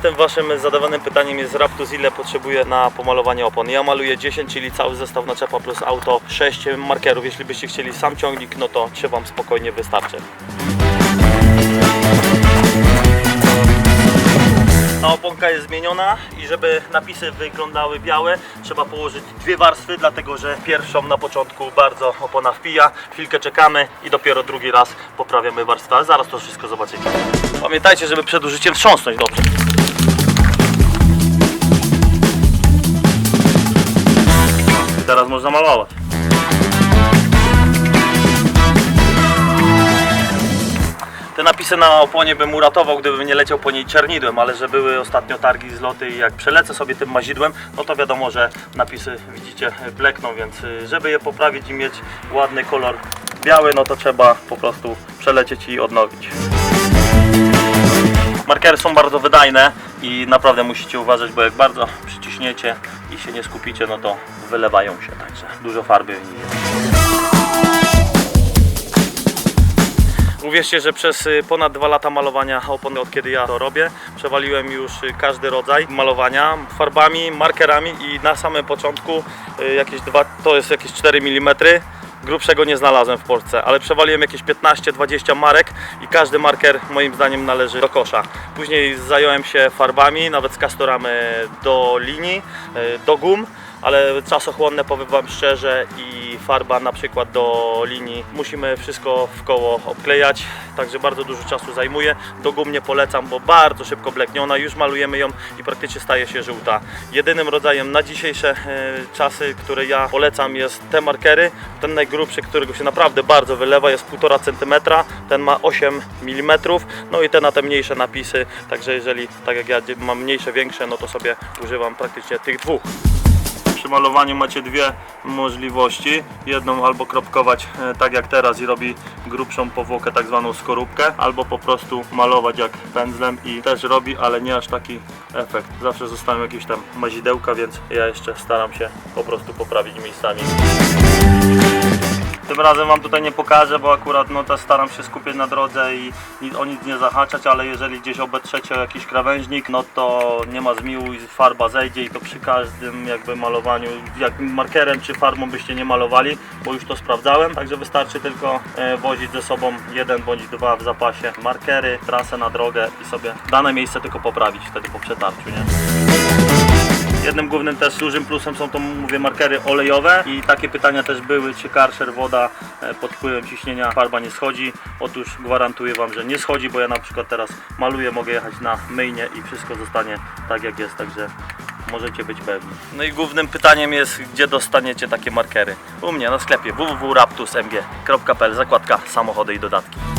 Następnym waszym zadawanym pytaniem jest Raptus, ile potrzebuje na pomalowanie opon. Ja maluję 10, czyli cały zestaw naczepa plus auto, 6 markerów. Jeśli byście chcieli sam ciągnik, no to 3 wam spokojnie wystarczy. Ta oponka jest zmieniona i żeby napisy wyglądały białe, trzeba położyć dwie warstwy, dlatego że pierwszą na początku bardzo opona wpija, chwilkę czekamy i dopiero drugi raz poprawiamy warstwę, zaraz to wszystko zobaczycie. Pamiętajcie, żeby przed użyciem wstrząsnąć dobrze. I teraz można malować. Te napisy na oponie bym uratował, gdybym nie leciał po niej czernidłem, ale że były ostatnio targi zloty i jak przelecę sobie tym mazidłem, no to wiadomo, że napisy widzicie blekną, więc y, żeby je poprawić i mieć ładny kolor biały, no to trzeba po prostu przelecieć i odnowić. Markery są bardzo wydajne i naprawdę musicie uważać, bo jak bardzo przyciśniecie i się nie skupicie, no to wylewają się, także dużo farby w nich. Uwierzcie, że przez y, ponad dwa lata malowania opon, od kiedy ja to robię, przewaliłem już y, każdy rodzaj malowania farbami, markerami i na samym początku y, jakieś dwa, to jest jakieś 4 mm. Grubszego nie znalazłem w Polsce, ale przewaliłem jakieś 15-20 marek i każdy marker moim zdaniem należy do kosza. Później zająłem się farbami, nawet z kastoramy do linii, y, do gum, ale czasochłonne powiem Wam szczerze i farba na przykład do linii musimy wszystko w koło obklejać, także bardzo dużo czasu zajmuje. Do gum nie polecam, bo bardzo szybko blekniona, już malujemy ją i praktycznie staje się żółta. Jedynym rodzajem na dzisiejsze e, czasy, które ja polecam jest te markery. Ten najgrubszy, którego się naprawdę bardzo wylewa jest 1,5 cm, ten ma 8 mm, no i te na te mniejsze napisy, także jeżeli tak jak ja mam mniejsze, większe, no to sobie używam praktycznie tych dwóch. Malowaniu macie dwie możliwości. Jedną albo kropkować e, tak jak teraz i robi grubszą powłokę, tak zwaną skorupkę, albo po prostu malować jak pędzlem i też robi, ale nie aż taki efekt. Zawsze zostają jakieś tam mazidełka, więc ja jeszcze staram się po prostu poprawić miejscami. Tym razem Wam tutaj nie pokażę, bo akurat no też staram się skupić na drodze i o nic nie zahaczać, ale jeżeli gdzieś obetrzecie jakiś krawężnik, no to nie ma zmiłu i farba zejdzie i to przy każdym jakby malowaniu, jak markerem czy farbą byście nie malowali, bo już to sprawdzałem, także wystarczy tylko e, wozić ze sobą jeden bądź dwa w zapasie markery, trasę na drogę i sobie dane miejsce tylko poprawić wtedy po przetarciu, nie? Jednym głównym też dużym plusem są to mówię markery olejowe i takie pytania też były, czy Karcher woda e, pod wpływem ciśnienia farba nie schodzi. Otóż gwarantuję Wam, że nie schodzi, bo ja na przykład teraz maluję, mogę jechać na myjnie i wszystko zostanie tak jak jest, także możecie być pewni. No i głównym pytaniem jest, gdzie dostaniecie takie markery? U mnie na sklepie www.raptusmg.pl zakładka samochody i dodatki.